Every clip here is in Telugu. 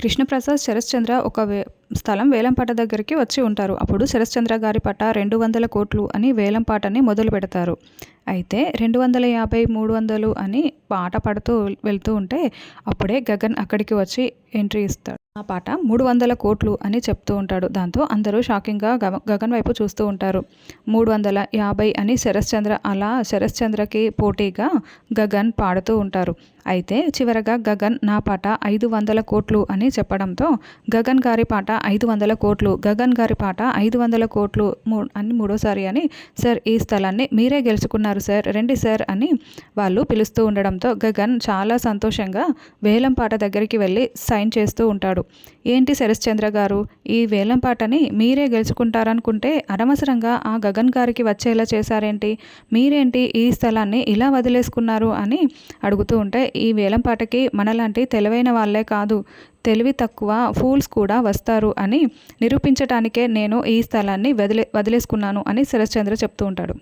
కృష్ణప్రసాద్ శరశ్చంద్ర ఒక వే స్థలం వేలంపాట దగ్గరికి వచ్చి ఉంటారు. అప్పుడు శరశ్చంద్ర గారి పట రెండు వందల కోట్లు అని వేలంపాటని మొదలు పెడతారు అయితే రెండు వందల యాభై మూడు వందలు అని పాట పడుతూ వెళ్తూ ఉంటే అప్పుడే గగన్ అక్కడికి వచ్చి ఎంట్రీ ఇస్తాడు. ఆ పాట మూడు వందల కోట్లు అని చెప్తూ ఉంటాడు. దాంతో అందరూ షాకింగ్గా గగన్ వైపు చూస్తూ ఉంటారు. మూడు వందల యాభై అని శరశ్చంద్ర అలా శరశ్చంద్రకి పోటీగా గగన్ పాడుతూ ఉంటారు. అయితే చివరగా గగన్ నా పాట ఐదు వందల కోట్లు అని చెప్పడంతో గగన్ గారి పాట ఐదు వందల కోట్లు గగన్ గారి పాట ఐదు వందల కోట్లు మూ అని మూడోసారి అని సార్ ఈ స్థలాన్ని మీరే గెలుచుకున్నారు సార్ రండి సార్ అని వాళ్ళు పిలుస్తూ ఉండడంతో గగన్ చాలా సంతోషంగా వేలం పాట దగ్గరికి వెళ్ళి సైన్ చేస్తూ ఉంటాడు. ఏంటి శరశ్చంద్ర గారు ఈ వేలం పాటని మీరే గెలుచుకుంటారనుకుంటే అనవసరంగా ఆ గగన్ గారికి వచ్చేలా చేశారేంటి? మీరేంటి ఈ స్థలాన్ని ఇలా వదిలేసుకున్నారు అని అడుగుతూ ఉంటే ఈ వేలం పాటకి మనలాంటి తెలివైన వాళ్ళే కాదు తెలివి తక్కువ ఫూల్స్ కూడా వస్తారు అని నిరూపించటానికే నేను ఈ స్థలాన్ని వదిలే వదిలేసుకున్నాను అని శరశ్చంద్ర చెప్తూ ఉంటాడు.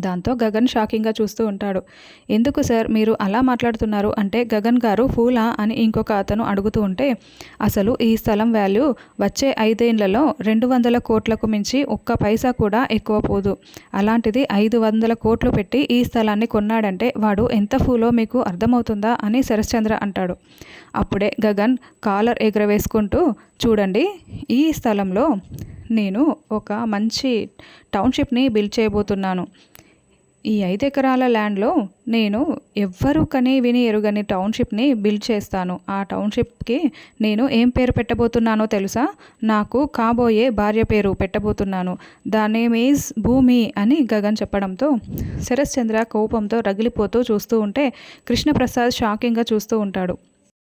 దాంతో గగన్ షాకింగ్గా చూస్తూ ఉంటాడు. ఎందుకు సార్ మీరు అలా మాట్లాడుతున్నారు? అంటే గగన్ గారు ఫూలా అని ఇంకొక అతను అడుగుతూ ఉంటే అసలు ఈ స్థలం వాల్యూ వచ్చే ఐదేళ్ళలో రెండు వందల కోట్లకు మించి ఒక్క పైసా కూడా ఎక్కువ పోదు. అలాంటిది ఐదు వందల కోట్లు పెట్టి ఈ స్థలాన్ని కొన్నాడంటే వాడు ఎంత ఫూలో మీకు అర్థమవుతుందా అని శరశ్చంద్ర అంటాడు. అప్పుడే గగన్ కాలర్ ఎగరవేసుకుంటూ చూడండి ఈ స్థలంలో నేను ఒక మంచి టౌన్షిప్ని బిల్డ్ చేయబోతున్నాను. ఈ ఐదు ఎకరాల ల్యాండ్లో నేను ఎవ్వరు కని విని ఎరుగని టౌన్షిప్ని బిల్డ్ చేస్తాను. ఆ టౌన్షిప్కి నేను ఏం పేరు పెట్టబోతున్నానో తెలుసా? నాకు కాబోయే భార్య పేరు పెట్టబోతున్నాను. ద నేమ్ ఈజ్ భూమి అని గగన్ చెప్పడంతో శరశ్చంద్ర కోపంతో రగిలిపోతూ చూస్తూ ఉంటే కృష్ణప్రసాద్ షాకింగ్గా చూస్తూ ఉంటాడు.